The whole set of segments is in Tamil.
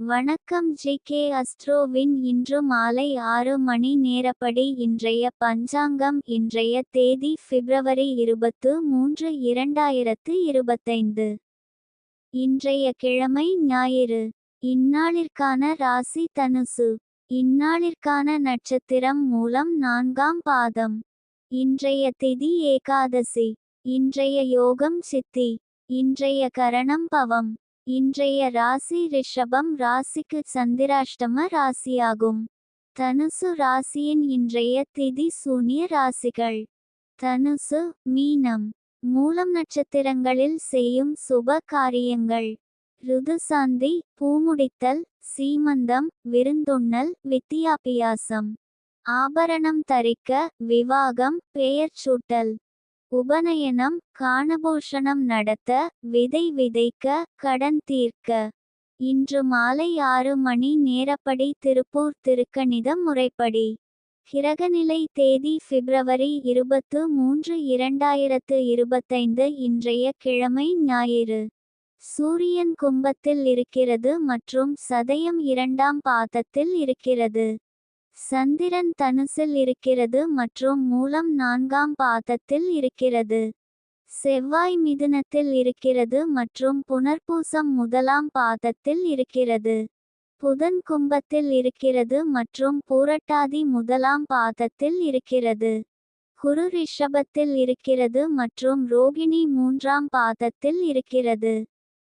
வணக்கம் ஜி கே அஸ்ட்ரோவின் இன்று மாலை ஆறு மணி நேரப்படி இன்றைய பஞ்சாங்கம் இன்றைய தேதி பிப்ரவரி இருபத்து மூன்று இரண்டாயிரத்து இருபத்தைந்து. இன்றைய கிழமை ஞாயிறு. இந்நாளிற்கான ராசி தனுசு. இந்நாளிற்கான நட்சத்திரம் மூலம் நான்காம் பாதம். இன்றைய திதி ஏகாதசி. இன்றைய யோகம் சித்தி. இன்றைய கரணம் பவம். இன்றைய ராசி ரிஷபம் ராசிக்கு சந்திராஷ்டம ராசியாகும். தனுசு ராசியின் இன்றைய திதி சூனிய ராசிகள். தனுசு மீனம். மூலம் நட்சத்திரங்களில் செய்யும் சுப காரியங்கள். ருதுசாந்தி பூமுடித்தல் சீமந்தம் விருந்துண்ணல் வித்தியாபியாசம். ஆபரணம் தரிக்க விவாகம் பெயர் சூட்டல். உபநயனம் காணபூஷணம் நடத்த விதை விதைக்க கடன் தீர்க்க. இன்று மாலை ஆறு மணி நேரப்படி திருப்பூர் திருக்கணிதம் முறைப்படி. கிரகநிலை தேதி பிப்ரவரி இருபத்து மூன்று இரண்டாயிரத்து இருபத்தைந்து இன்றைய கிழமை ஞாயிறு. சூரியன் கும்பத்தில் இருக்கிறது மற்றும் சதயம் இரண்டாம் பாதத்தில் இருக்கிறது. சந்திரன் தனுசில் இருக்கிறது மற்றும் மூலம் நான்காம் பாதத்தில் இருக்கிறது. செவ்வாய் மிதுனத்தில் இருக்கிறது மற்றும் புனர்பூசம் முதலாம் பாதத்தில் இருக்கிறது. புதன் கும்பத்தில் இருக்கிறது மற்றும் பூரட்டாதி முதலாம் பாதத்தில் இருக்கிறது. குரு ரிஷபத்தில் இருக்கிறது மற்றும் ரோகிணி மூன்றாம் பாதத்தில் இருக்கிறது.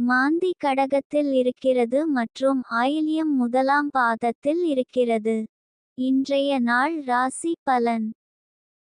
மாந்தி கடகத்தில் இருக்கிறது மற்றும் ஆயில்யம் முதலாம் பாதத்தில் இருக்கிறது. இன்றைய நாள் ராசி பலன்.